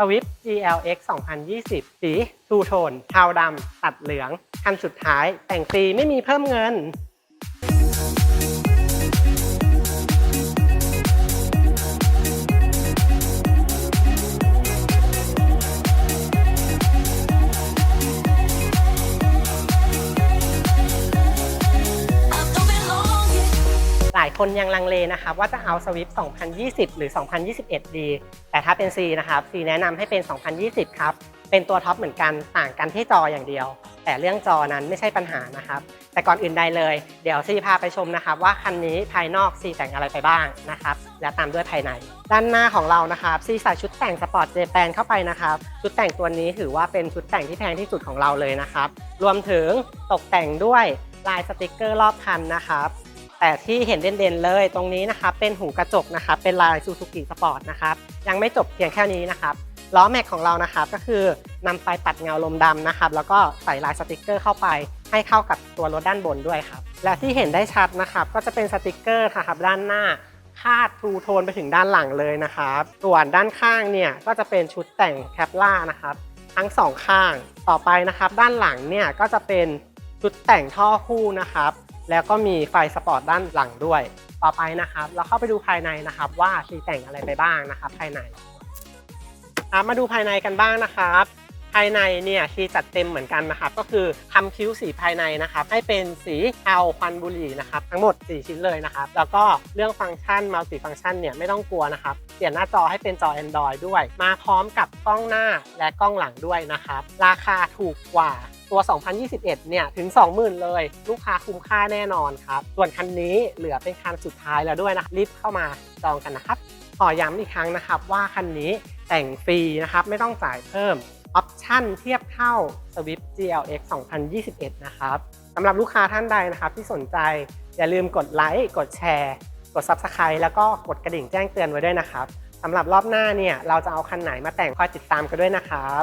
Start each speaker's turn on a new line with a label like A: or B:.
A: สวิต GLX 2020 สีทูโทนเทาดำตัดเหลือง คันสุดท้ายแต่งตีไม่มีเพิ่มเงิน คนยังลังเลนะครับว่าจะเอา Swift 2020 หรือ 2021 ดี แต่ถ้าเป็น C นะครับ C แนะนำให้เป็น 2020 ครับ เป็นตัวท็อปเหมือนกันต่างกันที่จออย่างเดียว แต่เรื่องจอนั้นไม่ใช่ปัญหานะครับ แต่ก่อนอื่นใดเลย เดี๋ยว C พาไปชมนะครับ ว่าคันนี้ภายนอก C แต่งอะไรไปบ้างนะครับ และตามด้วยภายใน ด้านหน้าของเรานะครับ C ใส่ชุดแต่งสปอร์ตเจแปนเข้าไปนะครับ ชุดแต่งตัวนี้ถือว่าเป็นชุดแต่งที่แพงที่สุดของเราเลยนะครับ รวมถึงตกแต่งด้วยลายสติกเกอร์รอบคันนะครับ แต่ที่เห็นเด่นๆเลยตรงนี้นะครับเป็นหูกระจกนะครับเป็นลายซูซูกิสปอร์ตนะครับยังไม่จบเพียงแค่นี้นะครับล้อแม็กของเรานะครับก็คือนำไปปัดเงาลมดำนะครับ แล้วก็ใส่ลายสติกเกอร์เข้าไป ให้เข้ากับตัวรถด้านบนด้วยครับ และที่เห็นได้ชัดนะครับ ก็จะเป็นสติกเกอร์นะครับด้านหน้าคาดทูโทนไปถึงด้านหลังเลยนะครับ ส่วนด้านข้างเนี่ยก็จะเป็นชุดแต่งแคปล่านะครับ ทั้งสองข้างต่อไปนะครับ ด้านหลังเนี่ยก็จะเป็นชุดแต่งท่อคู่นะครับ แล้วก็มีไฟสปอร์ตด้านหลังด้วย ต่อไปนะครับ เราเข้าไปดูภายในนะครับว่าชีแต่งอะไรไปบ้างนะครับ ภายในมาดูภายในกันบ้างนะครับภายในเนี่ยชีจัดเต็มเหมือนกันนะครับ ก็คือทำคิ้วสีภายในนะครับ ให้เป็นสีเทาควันบุหรี่นะครับ ทั้งหมด 4 ชิ้นเลยนะครับ แล้วก็เรื่องฟังก์ชันมัลติฟังก์ชันเนี่ยไม่ต้องกลัวนะครับ เปลี่ยนหน้าจอให้เป็นจอ Android ด้วย มาพร้อมกับกล้องหน้าและกล้องหลังด้วยนะครับ ราคาถูกกว่า ตัว 2021 เนี่ย ถึง 20,000 เลย ลูกค้าคุ้มค่าแน่นอนครับ ส่วนคันนี้เหลือเป็นคันสุดท้ายแล้วด้วยนะ รีบเข้ามาจองกันนะครับ ขอย้ำอีกครั้งนะครับว่าคันนี้แต่งฟรีนะครับ ไม่ต้องจ่ายเพิ่ม ออปชั่นเทียบเท่า Swift GLX 2021 นะครับสำหรับลูกค้าท่านใดนะครับที่สนใจอย่าลืมกดไลค์ กดแชร์ กด Subscribe แล้วก็กดกระดิ่งแจ้งเตือนไว้ด้วยนะครับสำหรับรอบหน้าเนี่ยเราจะเอาคันไหนมาแต่งคอยติดตามกันด้วยนะครับ